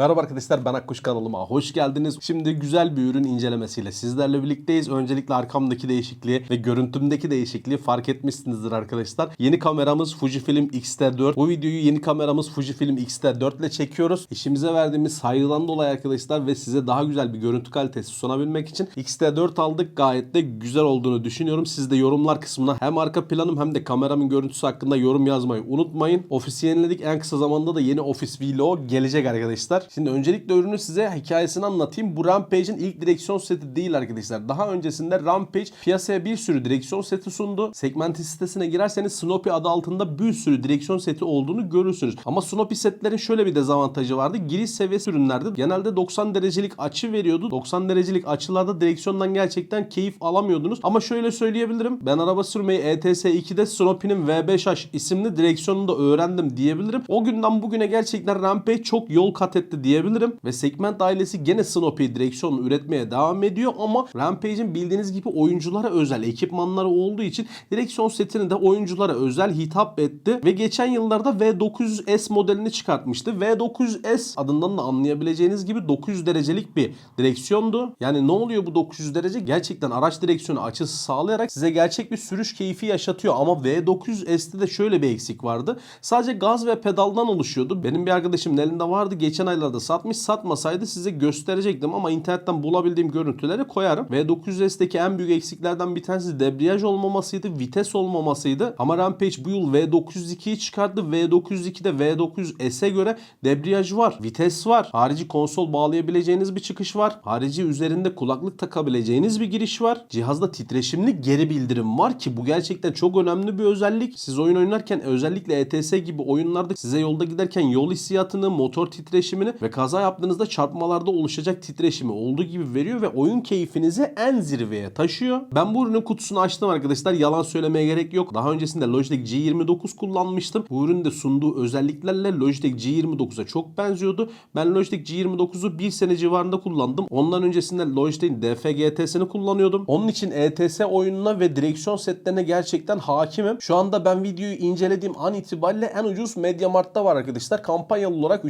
Merhaba arkadaşlar ben Akkuş kanalıma hoş geldiniz. Şimdi güzel bir ürün incelemesiyle sizlerle birlikteyiz. Öncelikle arkamdaki değişikliği ve görüntümdeki değişikliği fark etmişsinizdir arkadaşlar. Yeni kameramız Fujifilm X-T4. Bu videoyu yeni kameramız Fujifilm X-T4 ile çekiyoruz. İşimize verdiğimiz saygıdan dolayı arkadaşlar ve size daha güzel bir görüntü kalitesi sunabilmek için X-T4 aldık. Gayet de güzel olduğunu düşünüyorum. Siz de yorumlar kısmına hem arka planım hem de kameramın görüntüsü hakkında yorum yazmayı unutmayın. Ofisi yeniledik. En kısa zamanda da yeni ofis vlog gelecek arkadaşlar. Şimdi öncelikle ürünü size hikayesini anlatayım. Bu Rampage'in ilk direksiyon seti değil arkadaşlar. Daha öncesinde Rampage piyasaya bir sürü direksiyon seti sundu. Segmenti sitesine girerseniz Snoopy adı altında bir sürü direksiyon seti olduğunu görürsünüz. Ama Snoopy setlerin şöyle bir dezavantajı vardı. Giriş seviyesi ürünlerdi. Genelde 90 derecelik açı veriyordu. 90 derecelik açılarda direksiyondan gerçekten keyif alamıyordunuz. Ama şöyle söyleyebilirim. Ben araba sürmeyi ETS 2'de Snoopy'nin V5H isimli direksiyonunu da öğrendim diyebilirim. O günden bugüne gerçekten Rampage çok yol kat etti diyebilirim. Ve segment ailesi gene Snoopy direksiyonunu üretmeye devam ediyor ama Rampage'in bildiğiniz gibi oyunculara özel ekipmanları olduğu için direksiyon setini de oyunculara özel hitap etti. Ve geçen yıllarda V900S modelini çıkartmıştı. V900S adından da anlayabileceğiniz gibi 900 derecelik bir direksiyondu. Yani ne oluyor bu 900 derece? Gerçekten araç direksiyonu açısı sağlayarak size gerçek bir sürüş keyfi yaşatıyor. Ama V900S'te de şöyle bir eksik vardı. Sadece gaz ve pedaldan oluşuyordu. Benim bir arkadaşımın elinde vardı. Geçen aylarda satmış. Satmasaydı size gösterecektim ama internetten bulabildiğim görüntüleri koyarım. V900S'teki en büyük eksiklerden bir tanesi debriyaj olmamasıydı, vites olmamasıydı. Ama Rampage bu yıl V902'yi çıkardı. V902'de V900S'e göre debriyaj var, vites var. Harici konsol bağlayabileceğiniz bir çıkış var. Harici üzerinde kulaklık takabileceğiniz bir giriş var. Cihazda titreşimli geri bildirim var ki bu gerçekten çok önemli bir özellik. Siz oyun oynarken özellikle ETS gibi oyunlarda size yolda giderken yol hissiyatını, motor titreşimini ve kaza yaptığınızda çarpmalarda oluşacak titreşimi olduğu gibi veriyor ve oyun keyfinizi en zirveye taşıyor. Ben bu ürünün kutusunu açtım arkadaşlar. Yalan söylemeye gerek yok. Daha öncesinde Logitech G29 kullanmıştım. Bu ürünün de sunduğu özelliklerle Logitech G29'a çok benziyordu. Ben Logitech G29'u bir sene civarında kullandım. Ondan öncesinde Logitech'in DFGT'sini kullanıyordum. Onun için ETS oyununa ve direksiyon setlerine gerçekten hakimim. Şu anda ben videoyu incelediğim an itibariyle en ucuz MediaMarkt'ta var arkadaşlar. Kampanyalı olarak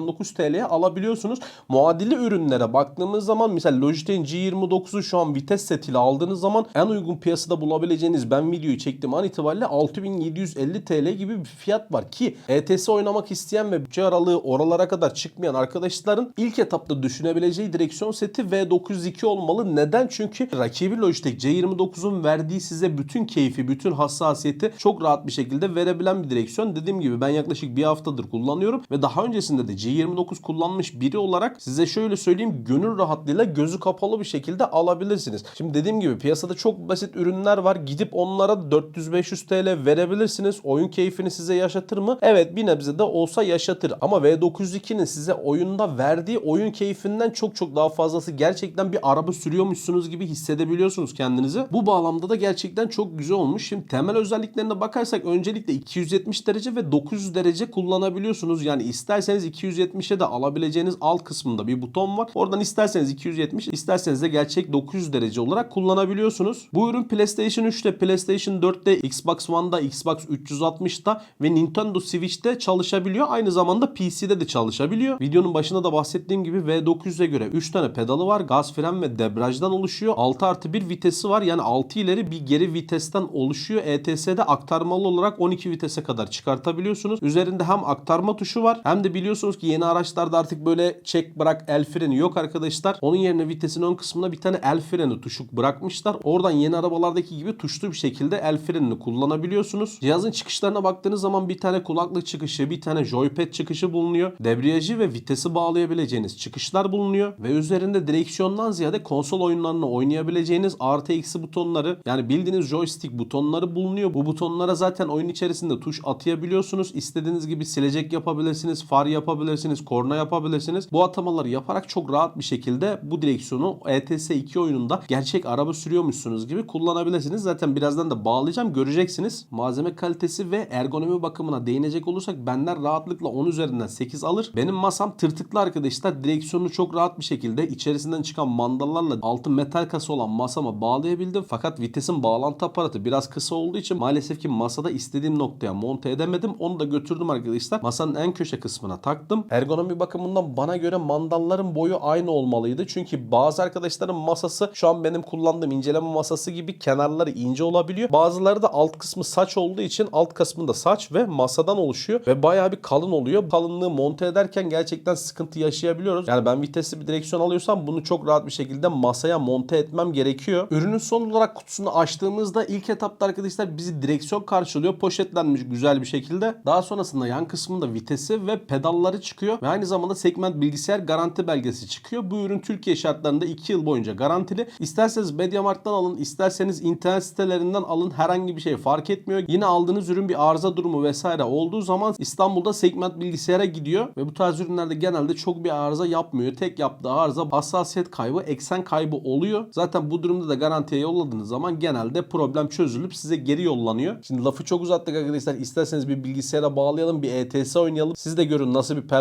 3499 TL'ye alabiliyorsunuz. Muadili ürünlere baktığımız zaman mesela Logitech'in G29'u şu an vites setiyle aldığınız zaman en uygun piyasada bulabileceğiniz ben videoyu çektiğim an itibariyle 6750 TL gibi bir fiyat var ki ETS oynamak isteyen ve bütçe aralığı oralara kadar çıkmayan arkadaşların ilk etapta düşünebileceği direksiyon seti V902 olmalı. Neden? Çünkü rakibi Logitech C29'un verdiği size bütün keyfi, bütün hassasiyeti çok rahat bir şekilde verebilen bir direksiyon. Dediğim gibi ben yaklaşık bir haftadır kullanıyorum ve daha öncesinde de G29 kullanmış biri olarak size şöyle söyleyeyim gönül rahatlığıyla gözü kapalı bir şekilde alabilirsiniz. Şimdi dediğim gibi piyasada çok basit ürünler var. Gidip onlara 400-500 TL verebilirsiniz. Oyun keyfini size yaşatır mı? Evet bir nebze de olsa yaşatır. Ama V902'nin size oyunda verdiği oyun keyfinden çok çok daha fazlası gerçekten bir araba sürüyormuşsunuz gibi hissedebiliyorsunuz kendinizi. Bu bağlamda da gerçekten çok güzel olmuş. Şimdi temel özelliklerine bakarsak öncelikle 270 derece ve 900 derece kullanabiliyorsunuz. Yani isterseniz 270'e de alabileceğiniz alt kısmında bir buton var. Oradan isterseniz 270, isterseniz de gerçek 900 derece olarak kullanabiliyorsunuz. Bu ürün PlayStation 3'te, PlayStation 4'te, Xbox One'da, Xbox 360'da ve Nintendo Switch'te çalışabiliyor. Aynı zamanda PC'de de çalışabiliyor. Videonun başında da bahsettiğim gibi V900'e göre 3 tane pedalı var. Gaz, fren ve debriyajdan oluşuyor. 6 artı 1 vitesi var. Yani 6 ileri bir geri vitesten oluşuyor. ETS'de aktarmalı olarak 12 vitese kadar çıkartabiliyorsunuz. Üzerinde hem aktarma tuşu var hem de biliyorsunuz ki yeni araçlarda artık böyle çek bırak el freni yok arkadaşlar. Onun yerine vitesin ön kısmına bir tane el freni tuşu bırakmışlar. Oradan yeni arabalardaki gibi tuşlu bir şekilde el frenini kullanabiliyorsunuz. Cihazın çıkışlarına baktığınız zaman bir tane kulaklık çıkışı, bir tane joypad çıkışı bulunuyor. Debriyajı ve vitesi bağlayabileceğiniz çıkışlar bulunuyor ve üzerinde direksiyondan ziyade konsol oyunlarını oynayabileceğiniz artı eksi butonları yani bildiğiniz joystick butonları bulunuyor. Bu butonlara zaten oyun içerisinde tuş atayabiliyorsunuz. İstediğiniz gibi silecek yapabilirsiniz, far yapabilirsiniz, korna yapabilirsiniz. Bu atamaları yaparak çok rahat bir şekilde bu direksiyonu ETS 2 oyununda gerçek araba sürüyormuşsunuz gibi kullanabilirsiniz. Zaten birazdan da bağlayacağım göreceksiniz. Malzeme kalitesi ve ergonomi bakımına değinecek olursak benden rahatlıkla 10 üzerinden 8 alır. Benim masam tırtıklı arkadaşlar. Direksiyonu çok rahat bir şekilde içerisinden çıkan mandallarla altı metal kasa olan masama bağlayabildim. Fakat vitesin bağlantı aparatı biraz kısa olduğu için maalesef ki masada istediğim noktaya monte edemedim. Onu da götürdüm arkadaşlar. Masanın en köşe kısmına taktım. Baktım. Ergonomi bakımından bana göre mandalların boyu aynı olmalıydı. Çünkü bazı arkadaşların masası şu an benim kullandığım inceleme masası gibi kenarları ince olabiliyor. Bazıları da alt kısmı saç olduğu için alt kısmında saç ve masadan oluşuyor ve bayağı bir kalın oluyor. Kalınlığı monte ederken gerçekten sıkıntı yaşayabiliyoruz. Yani ben vitesli bir direksiyon alıyorsam bunu çok rahat bir şekilde masaya monte etmem gerekiyor. Ürünün son olarak kutusunu açtığımızda ilk etapta arkadaşlar bizi direksiyon karşılıyor. Poşetlenmiş güzel bir şekilde. Daha sonrasında yan kısmında vitesi ve pedalları çıkıyor ve aynı zamanda segment bilgisayar garanti belgesi çıkıyor. Bu ürün Türkiye şartlarında 2 yıl boyunca garantili. İsterseniz Mediamarkt'tan alın, isterseniz internet sitelerinden alın herhangi bir şey fark etmiyor. Yine aldığınız ürün bir arıza durumu vesaire olduğu zaman İstanbul'da segment bilgisayara gidiyor ve bu tarz ürünlerde genelde çok bir arıza yapmıyor. Tek yaptığı arıza hassasiyet kaybı, eksen kaybı oluyor. Zaten bu durumda da garantiye yolladığınız zaman genelde problem çözülüp size geri yollanıyor. Şimdi lafı çok uzattık arkadaşlar. İsterseniz bir bilgisayara bağlayalım, bir ETS oynayalım. Siz de görün nasıl bir performans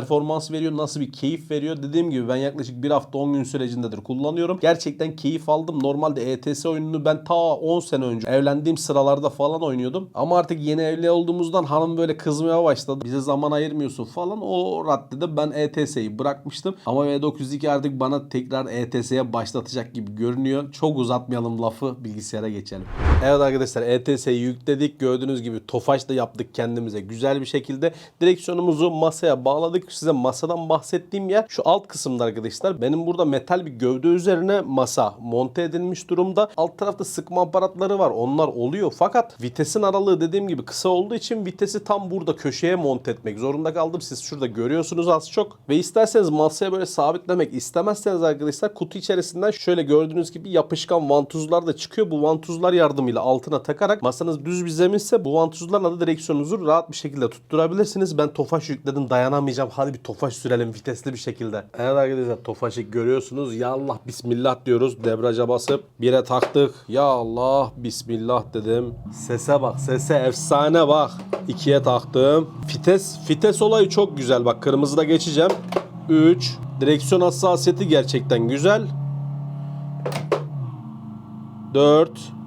veriyor, nasıl bir keyif veriyor. Dediğim gibi ben yaklaşık bir hafta 10 gün sürecindedir kullanıyorum. Gerçekten keyif aldım. Normalde ETS oyununu ben ta 10 sene önce evlendiğim sıralarda falan oynuyordum. Ama artık yeni evli olduğumuzdan hanım böyle kızmaya başladı. Bize zaman ayırmıyorsun falan. O raddede ben ETS'yi bırakmıştım. Ama V902 artık bana tekrar ETS'ye başlatacak gibi görünüyor. Çok uzatmayalım lafı bilgisayara geçelim. Evet arkadaşlar ETS'yi yükledik. Gördüğünüz gibi tofaş da yaptık kendimize güzel bir şekilde. Direksiyonumuzu masaya bağladık. Size masadan bahsettiğim yer şu alt kısımda arkadaşlar. Benim burada metal bir gövde üzerine masa monte edilmiş durumda. Alt tarafta sıkma aparatları var. Onlar oluyor. Fakat vitesin aralığı dediğim gibi kısa olduğu için vitesi tam burada köşeye monte etmek zorunda kaldım. Siz şurada görüyorsunuz az çok. Ve isterseniz masaya böyle sabitlemek istemezseniz arkadaşlar kutu içerisinden şöyle gördüğünüz gibi yapışkan vantuzlar da çıkıyor. Bu vantuzlar yardımıyla altına takarak masanız düz bir zeminse bu vantuzlarla da direksiyonunuzu rahat bir şekilde tutturabilirsiniz. Ben tofaş yükledim dayanamayacağım. Hadi bir tofaş sürelim vitesli bir şekilde. Evet arkadaşlar tofaşı görüyorsunuz. Ya Allah bismillah diyoruz. Debraja basıp bire taktık. Ya Allah bismillah dedim. Sese bak sese efsane bak. İkiye taktım. Fites, fites olayı çok güzel. Bak kırmızıda geçeceğim. 3. Direksiyon hassasiyeti gerçekten güzel. 4.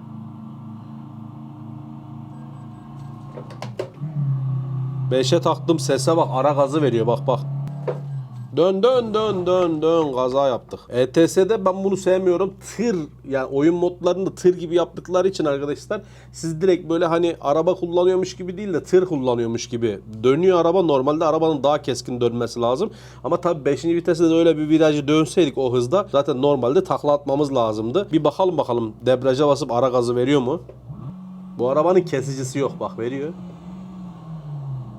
Beşe taktım sese bak ara gazı veriyor bak bak. Dön dön dön dön dön gaza yaptık. ETS'de ben bunu sevmiyorum. Tır yani oyun modlarını tır gibi yaptıkları için arkadaşlar siz direkt böyle hani araba kullanıyormuş gibi değil de tır kullanıyormuş gibi dönüyor araba. Normalde arabanın daha keskin dönmesi lazım. Ama tabii 5. viteste de öyle bir virajı dönseydik o hızda zaten normalde takla atmamız lazımdı. Bir bakalım bakalım debriyaja basıp ara gazı veriyor mu? Bu arabanın kesicisi yok bak veriyor.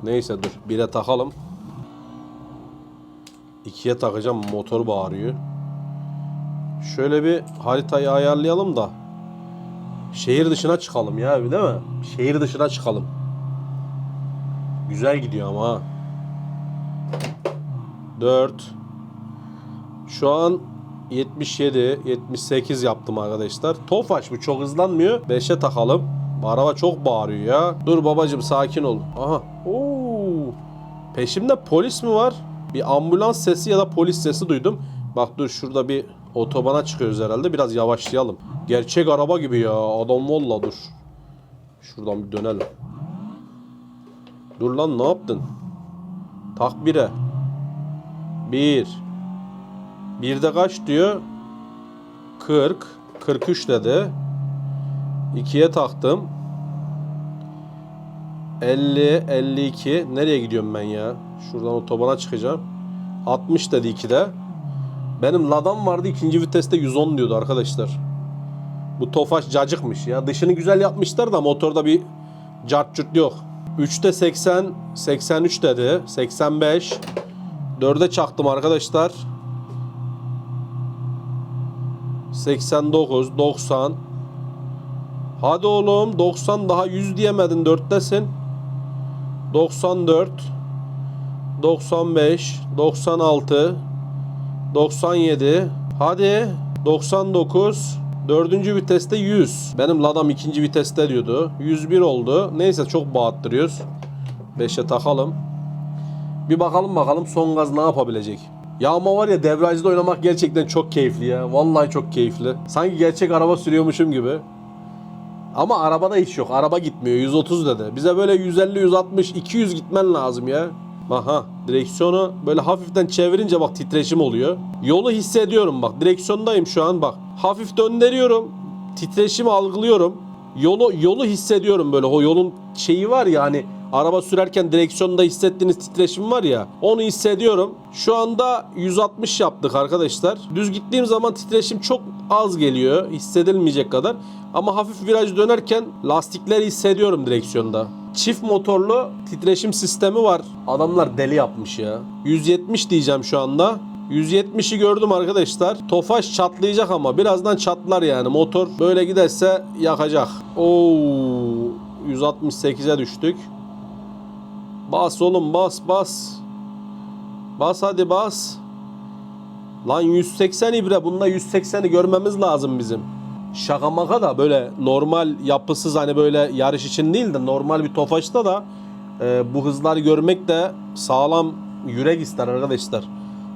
Neyse dur bire takalım. İkiye takacağım motor bağırıyor. Şöyle bir haritayı ayarlayalım da şehir dışına çıkalım ya değil mi? Şehir dışına çıkalım. Güzel gidiyor ama ha. 4 Şu an 77 78 yaptım arkadaşlar. Tofaş bu çok hızlanmıyor. 5'e takalım. Bu araba çok bağırıyor ya. Dur babacım sakin ol. Aha. Oo. Peşimde polis mi var? Bir ambulans sesi ya da polis sesi duydum. Bak dur şurada bir otobana çıkıyoruz herhalde. Biraz yavaşlayalım. Gerçek araba gibi ya. Adam valla dur. Şuradan bir dönelim. Dur lan ne yaptın? Tak bire. Bir. Birde kaç diyor? 40. 43 dedi. İkiye taktım. 50, 52. Nereye gidiyorum ben ya? Şuradan otobana çıkacağım. 60 dedi 2'de. Benim Ladam vardı ikinci viteste 110 diyordu arkadaşlar. Bu Tofaş cacıkmış ya. Dışını güzel yapmışlar da motorda bir cart curt yok. 3'te 80, 83 dedi. 85. 4'e çaktım arkadaşlar. 89, 90. Hadi oğlum 90 daha 100 diyemedin 4'tesin. 94 95 96 97 Hadi 99 Dördüncü viteste 100. Benim Ladam ikinci viteste diyordu. 101 oldu. Neyse çok bağıttırıyoruz. 5'e takalım. Bir bakalım bakalım son gaz ne yapabilecek. Ya ama var ya devrajda oynamak gerçekten çok keyifli ya. Vallahi çok keyifli. Sanki gerçek araba sürüyormuşum gibi. Ama arabada hiç yok. Araba gitmiyor. 130 dedi. Bize böyle 150, 160, 200 gitmen lazım ya. Aha direksiyonu böyle hafiften çevirince bak titreşim oluyor. Yolu hissediyorum bak direksiyondayım şu an bak. Hafif döndürüyorum. Titreşimi algılıyorum. Yolu yolu hissediyorum böyle o yolun şeyi var ya hani araba sürerken direksiyonda hissettiğiniz titreşim var ya onu hissediyorum. Şu anda 160 yaptık arkadaşlar. Düz gittiğim zaman titreşim çok az geliyor hissedilmeyecek kadar. Ama hafif viraj dönerken lastikleri hissediyorum direksiyonda. Çift motorlu titreşim sistemi var. Adamlar deli yapmış ya. 170 diyeceğim şu anda. 170'i gördüm arkadaşlar. Tofaş çatlayacak ama birazdan çatlar yani. Motor böyle giderse yakacak. Oo 168'e düştük. Bas oğlum bas bas. Bas hadi bas. Lan 180 ibre. Bunda 180'i görmemiz lazım bizim. Şaka maka da böyle normal yapısız hani böyle yarış için değil de normal bir tofaşta da e, bu hızları görmek de sağlam yürek ister arkadaşlar.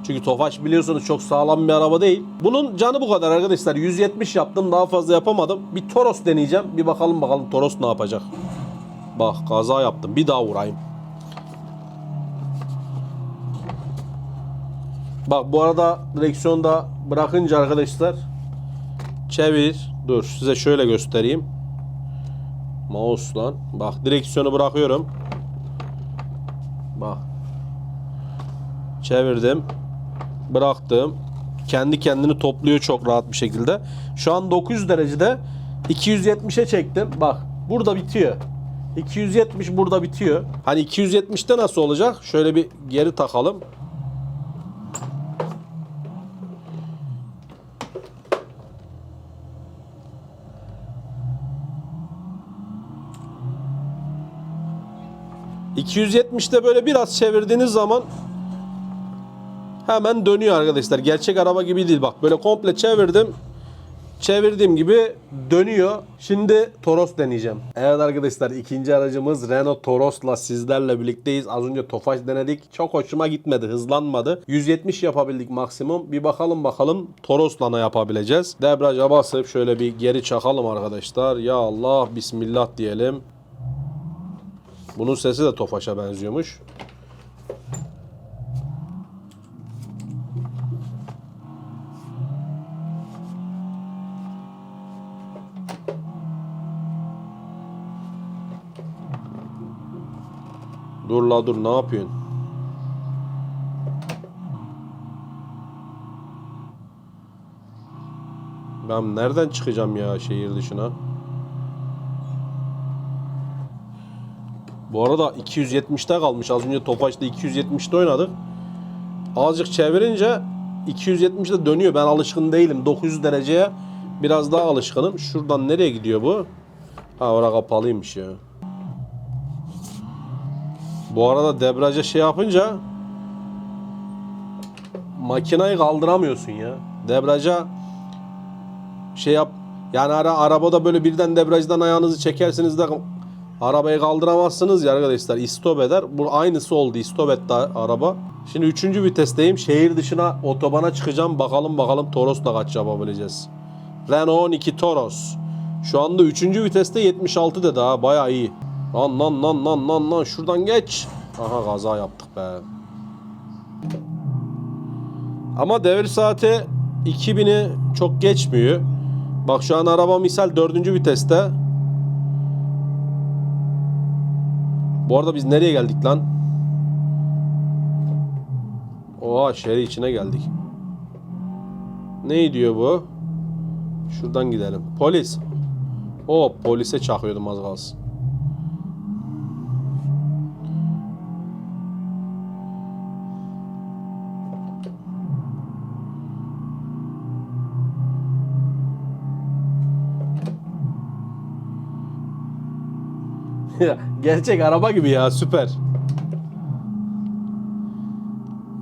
Çünkü Tofaş biliyorsunuz çok sağlam bir araba değil. Bunun canı bu kadar arkadaşlar. 170 yaptım daha fazla yapamadım. Bir Toros deneyeceğim. Bir bakalım bakalım Toros ne yapacak. Bak kaza yaptım. Bir daha vurayım. Bak bu arada direksiyonda bırakınca arkadaşlar çevir. Dur size şöyle göstereyim. Mouse'la. Bak direksiyonu bırakıyorum. Bak. Çevirdim. Bıraktım. Kendi kendini topluyor çok rahat bir şekilde. Şu an 900 derecede 270'e çektim. Bak burada bitiyor. 270 burada bitiyor. Hani 270'te nasıl olacak? Şöyle bir geri takalım. ...270'te böyle biraz çevirdiğiniz zaman... ...hemen dönüyor arkadaşlar. Gerçek araba gibi değil. Bak böyle komple çevirdim. Çevirdiğim gibi dönüyor. Şimdi Toros deneyeceğim. Evet arkadaşlar ikinci aracımız Renault Toros'la sizlerle birlikteyiz. Az önce Tofaş denedik. Çok hoşuma gitmedi. Hızlanmadı. 170 yapabildik maksimum. Bir bakalım bakalım Toros'la ne yapabileceğiz. Debriyaja basıp şöyle bir geri çakalım arkadaşlar. Ya Allah Bismillah diyelim. Bunun sesi de Tofaş'a benziyormuş. Dur la dur ne yapıyorsun? Ben nereden çıkacağım ya şehir dışına? Bu arada 270'te kalmış. Az önce Tofaş'ta 270'te oynadık. Azıcık çevirince 270'de dönüyor. Ben alışkın değilim. 900 dereceye biraz daha alışkınım. Şuradan nereye gidiyor bu? Ha orada kapalıymış ya. Bu arada debriyaja şey yapınca makinayı kaldıramıyorsun ya. Debriyaja şey yap yani ara, arabada böyle birden debriyajdan ayağınızı çekersiniz de arabayı kaldıramazsınız ya arkadaşlar istop eder. Bu aynısı oldu istop etti araba. Şimdi üçüncü vitesteyim. Şehir dışına otobana çıkacağım. Bakalım bakalım Toros'la kaç yapabileceğiz. Renault 12 Toros. Şu anda üçüncü viteste 76 dedi ha baya iyi. Lan lan lan lan lan lan şuradan geç. Aha kaza yaptık be. Ama devir saati 2000'i çok geçmiyor. Bak şu an araba misal dördüncü viteste. Bu arada biz nereye geldik lan? Oha şehir içine geldik. Ne diyor bu? Şuradan gidelim. Polis. O polise çakıyordum az kalsın. Gerçek araba gibi ya süper.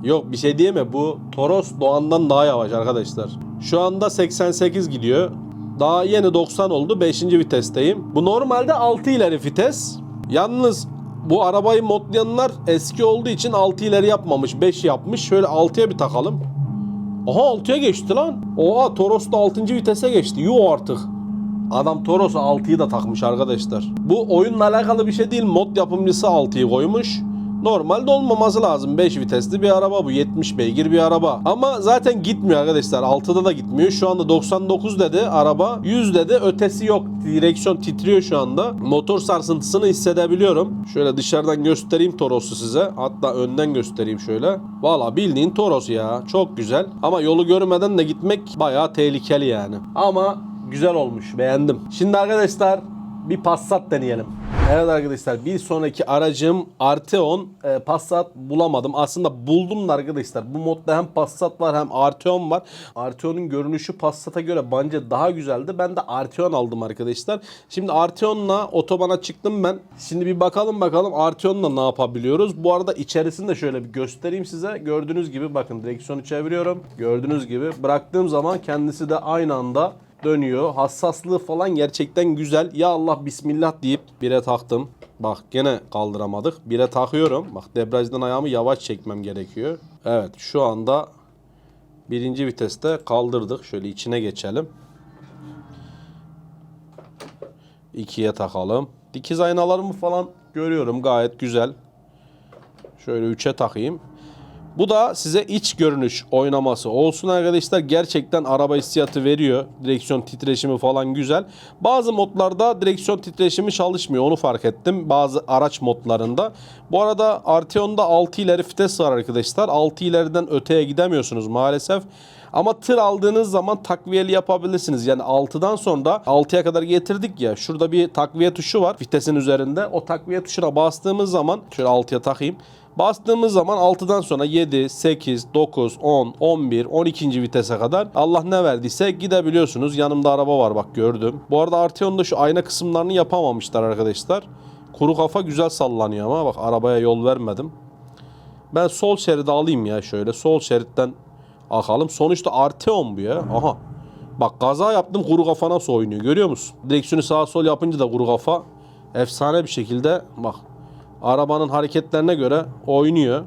Yok bir şey diyeme bu Toros Doğan'dan daha yavaş arkadaşlar. Şu anda 88 gidiyor. Daha yeni 90 oldu 5. vitesteyim. Bu normalde 6 ileri vites. Yalnız bu arabayı modlayanlar eski olduğu için 6 ileri yapmamış 5 yapmış. Şöyle 6'ya bir takalım. Aha 6'ya geçti lan. Oha Toros da 6. vitese geçti. Yuh artık. Adam Toros'a 6'yı da takmış arkadaşlar. Bu oyunla alakalı bir şey değil. Mod yapımcısı 6'yı koymuş. Normalde olmaması lazım. 5 vitesli bir araba bu. 70 beygir bir araba. Ama zaten gitmiyor arkadaşlar. 6'da da gitmiyor. Şu anda 99 dedi araba. 100 dedi. Ötesi yok. Direksiyon titriyor şu anda. Motor sarsıntısını hissedebiliyorum. Şöyle dışarıdan göstereyim Toros'u size. Hatta önden göstereyim şöyle. Valla bildiğin Toros ya. Çok güzel. Ama yolu görmeden de gitmek bayağı tehlikeli yani. Ama güzel olmuş. Beğendim. Şimdi arkadaşlar bir Passat deneyelim. Evet arkadaşlar bir sonraki aracım Arteon e, Passat bulamadım. Aslında buldum da arkadaşlar. Bu modda hem Passat var hem Arteon var. Arteon'un görünüşü Passat'a göre bence daha güzeldi. Ben de Arteon aldım arkadaşlar. Şimdi Arteon'la otobana çıktım ben. Şimdi bir bakalım bakalım Arteon'la ne yapabiliyoruz. Bu arada içerisini de şöyle bir göstereyim size. Gördüğünüz gibi bakın direksiyonu çeviriyorum. Gördüğünüz gibi bıraktığım zaman kendisi de aynı anda dönüyor. Hassaslığı falan gerçekten güzel. Ya Allah bismillah deyip bire taktım. Bak gene kaldıramadık. Bire takıyorum. Bak debriyajdan ayağımı yavaş çekmem gerekiyor. Evet şu anda birinci viteste kaldırdık. Şöyle içine geçelim. İkiye takalım. Dikiz aynalarımı falan görüyorum gayet güzel. Şöyle 3'e takayım. Bu da size iç görünüş oynaması olsun arkadaşlar. Gerçekten araba hissiyatı veriyor. Direksiyon titreşimi falan güzel. Bazı modlarda direksiyon titreşimi çalışmıyor. Onu fark ettim. Bazı araç modlarında. Bu arada Arteon'da 6 ileri vites var arkadaşlar. 6 ileriden öteye gidemiyorsunuz maalesef. Ama tır aldığınız zaman takviyeli yapabilirsiniz. Yani 6'dan sonra 6'ya kadar getirdik ya. Şurada bir takviye tuşu var vitesin üzerinde. O takviye tuşuna bastığımız zaman şöyle 6'ya takayım. Bastığımız zaman 6'dan sonra 7, 8, 9, 10, 11, 12. vitese kadar Allah ne verdiyse gidebiliyorsunuz. Yanımda araba var bak gördüm. Bu arada Arteon'da şu ayna kısımlarını yapamamışlar arkadaşlar. Kuru kafa güzel sallanıyor ama bak arabaya yol vermedim. Ben sol şeridi alayım ya şöyle. Sol şeritten akalım. Sonuçta Arteon bu ya. Aha. Bak kaza yaptım kuru kafa nasıl oynuyor görüyor musun? Direksiyonu sağa sol yapınca da kuru kafa efsane bir şekilde bak arabanın hareketlerine göre oynuyor.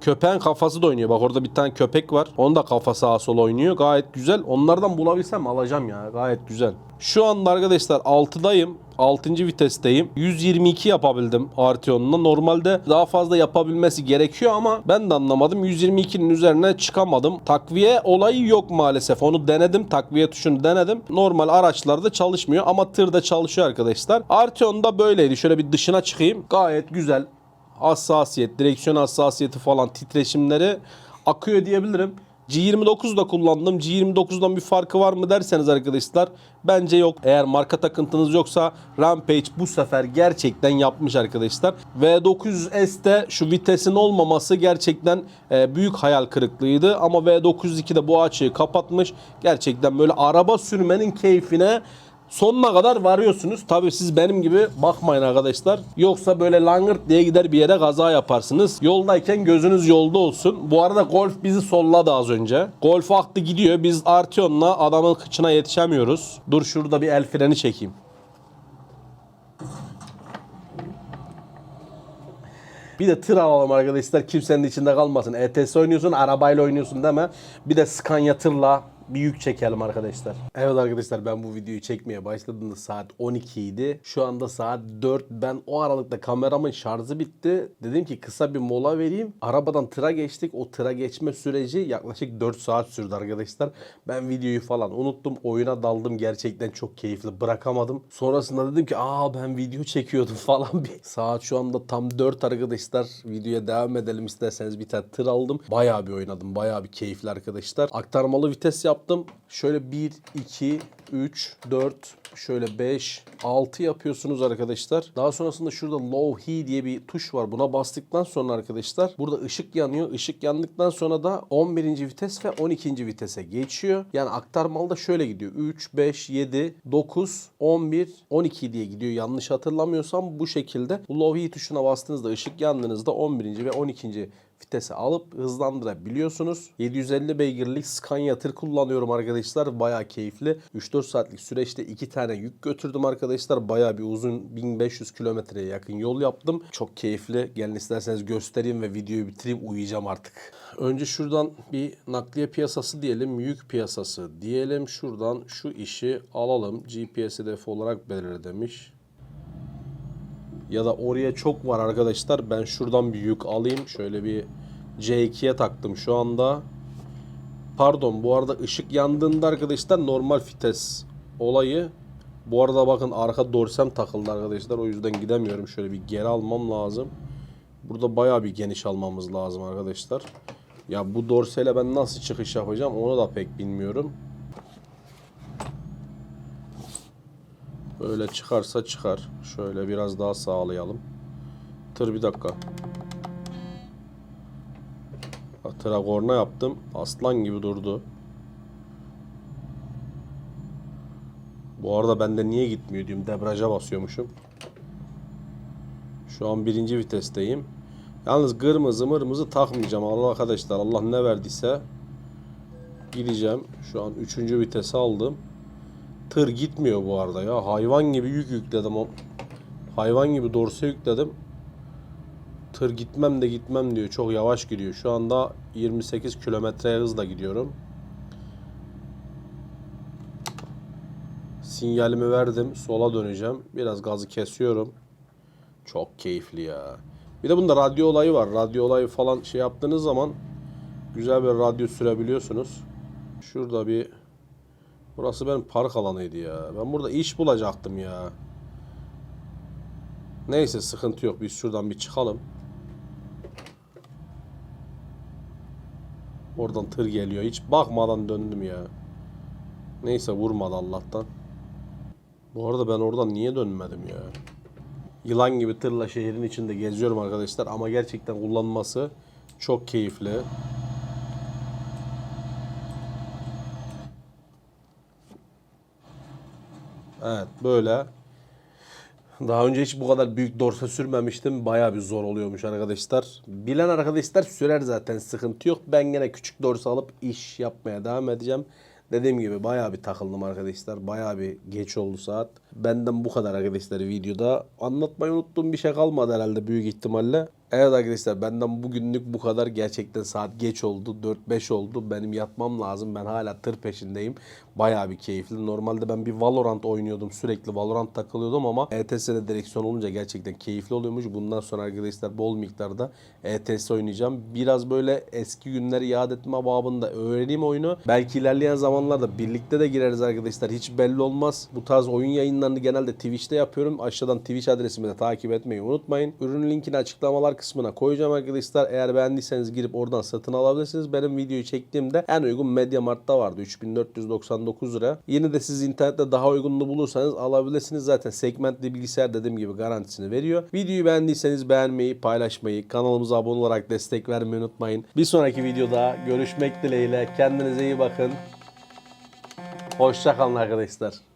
Köpeğin kafası da oynuyor. Bak orada bir tane köpek var. Onun da kafası sağa sola oynuyor. Gayet güzel. Onlardan bulabilsem alacağım ya. Gayet güzel. Şu anda arkadaşlar 6'dayım. 6. vitesteyim. 122 yapabildim Arteon'la. Normalde daha fazla yapabilmesi gerekiyor ama ben de anlamadım. 122'nin üzerine çıkamadım. Takviye olayı yok maalesef. Onu denedim. Takviye tuşunu denedim. Normal araçlarda çalışmıyor ama tırda çalışıyor arkadaşlar. Arteon'da böyleydi. Şöyle bir dışına çıkayım. Gayet güzel hassasiyet, direksiyon hassasiyeti falan titreşimleri akıyor diyebilirim. G29'da kullandım. G29'dan bir farkı var mı derseniz arkadaşlar bence yok. Eğer marka takıntınız yoksa Rampage bu sefer gerçekten yapmış arkadaşlar. V900S'te şu vitesin olmaması gerçekten e, büyük hayal kırıklığıydı. Ama V902'de bu açığı kapatmış. Gerçekten böyle araba sürmenin keyfine Sonuna kadar varıyorsunuz. Tabii siz benim gibi bakmayın arkadaşlar. Yoksa böyle langırt diye gider bir yere kaza yaparsınız. Yoldayken gözünüz yolda olsun. Bu arada Golf bizi solladı az önce. Golf aktı gidiyor. Biz Arteon'la adamın kıçına yetişemiyoruz. Dur şurada bir el freni çekeyim. Bir de tır alalım arkadaşlar. Kimsenin içinde kalmasın. ETS oynuyorsun, arabayla oynuyorsun deme. Bir de Scania tırla bir yük çekelim arkadaşlar. Evet arkadaşlar ben bu videoyu çekmeye başladığımda saat 12 idi. Şu anda saat 4. Ben o aralıkta kameramın şarjı bitti. Dedim ki kısa bir mola vereyim. Arabadan tıra geçtik. O tıra geçme süreci yaklaşık 4 saat sürdü arkadaşlar. Ben videoyu falan unuttum. Oyuna daldım. Gerçekten çok keyifli. Bırakamadım. Sonrasında dedim ki aa ben video çekiyordum falan bir. Saat şu anda tam 4 arkadaşlar. Videoya devam edelim isterseniz bir tane tır aldım. Bayağı bir oynadım. Bayağı bir keyifli arkadaşlar. Aktarmalı vites yaptım. Şöyle 1, 2, 3, 4, şöyle 5, 6 yapıyorsunuz arkadaşlar. Daha sonrasında şurada low he diye bir tuş var. Buna bastıktan sonra arkadaşlar burada ışık yanıyor. Işık yandıktan sonra da 11. vites ve 12. vitese geçiyor. Yani aktarmalı da şöyle gidiyor. 3, 5, 7, 9, 11, 12 diye gidiyor. Yanlış hatırlamıyorsam bu şekilde. Bu low he tuşuna bastığınızda ışık yandığınızda 11. ve 12 vitese alıp hızlandırabiliyorsunuz. 750 beygirlik Scania tır kullanıyorum arkadaşlar. Baya keyifli. 3-4 saatlik süreçte 2 tane yük götürdüm arkadaşlar. Baya bir uzun 1500 kilometreye yakın yol yaptım. Çok keyifli. Gelin isterseniz göstereyim ve videoyu bitireyim. Uyuyacağım artık. Önce şuradan bir nakliye piyasası diyelim. Yük piyasası diyelim. Şuradan şu işi alalım. GPS hedefi olarak belirle demiş. ya da oraya çok var arkadaşlar. Ben şuradan bir yük alayım. Şöyle bir C2'ye taktım şu anda. Pardon bu arada ışık yandığında arkadaşlar normal vites olayı. Bu arada bakın arka dorsem takıldı arkadaşlar. O yüzden gidemiyorum. Şöyle bir geri almam lazım. Burada bayağı bir geniş almamız lazım arkadaşlar. Ya bu dorseyle ben nasıl çıkış yapacağım onu da pek bilmiyorum. Böyle çıkarsa çıkar. Şöyle biraz daha sağlayalım. Tır bir dakika. Tıra korna yaptım. Aslan gibi durdu. Bu arada bende niye gitmiyor diyeyim. Debraja basıyormuşum. Şu an birinci vitesteyim. Yalnız kırmızı mırmızı takmayacağım Allah arkadaşlar. Allah ne verdiyse gideceğim. Şu an üçüncü vitesi aldım. Tır gitmiyor bu arada ya. Hayvan gibi yük yükledim. Hayvan gibi dorse yükledim. Tır gitmem de gitmem diyor. Çok yavaş gidiyor. Şu anda 28 kilometreye hızla gidiyorum. Sinyalimi verdim. Sola döneceğim. Biraz gazı kesiyorum. Çok keyifli ya. Bir de bunda radyo olayı var. Radyo olayı falan şey yaptığınız zaman güzel bir radyo sürebiliyorsunuz. Şurada bir Burası benim park alanıydı ya. Ben burada iş bulacaktım ya. Neyse sıkıntı yok. Biz şuradan bir çıkalım. Oradan tır geliyor. Hiç bakmadan döndüm ya. Neyse vurmadı Allah'tan. Bu arada ben oradan niye dönmedim ya? Yılan gibi tırla şehrin içinde geziyorum arkadaşlar ama gerçekten kullanması çok keyifli. Evet böyle. Daha önce hiç bu kadar büyük dorsa sürmemiştim. Bayağı bir zor oluyormuş arkadaşlar. Bilen arkadaşlar sürer zaten sıkıntı yok. Ben gene küçük dorsa alıp iş yapmaya devam edeceğim. Dediğim gibi bayağı bir takıldım arkadaşlar. Bayağı bir geç oldu saat. Benden bu kadar arkadaşlar videoda. Anlatmayı unuttuğum bir şey kalmadı herhalde büyük ihtimalle. Evet arkadaşlar benden bugünlük bu kadar. Gerçekten saat geç oldu. 4-5 oldu. Benim yatmam lazım. Ben hala tır peşindeyim. Bayağı bir keyifli. Normalde ben bir Valorant oynuyordum. Sürekli Valorant takılıyordum ama ETS'de direksiyon olunca gerçekten keyifli oluyormuş. Bundan sonra arkadaşlar bol miktarda ETS oynayacağım. Biraz böyle eski günleri yad etme babında öğreneyim oyunu. Belki ilerleyen zamanlarda birlikte de gireriz arkadaşlar. Hiç belli olmaz. Bu tarz oyun yayınlarını genelde Twitch'te yapıyorum. Aşağıdan Twitch adresimi de takip etmeyi unutmayın. Ürün linkini açıklamalar kısmına koyacağım arkadaşlar. Eğer beğendiyseniz girip oradan satın alabilirsiniz. Benim videoyu çektiğimde en uygun Mediamarkt'ta vardı. 3499 lira. Yine de siz internette daha uygununu bulursanız alabilirsiniz. Zaten segmentli bilgisayar dediğim gibi garantisini veriyor. Videoyu beğendiyseniz beğenmeyi, paylaşmayı, kanalımıza abone olarak destek vermeyi unutmayın. Bir sonraki videoda görüşmek dileğiyle. Kendinize iyi bakın. Hoşçakalın arkadaşlar.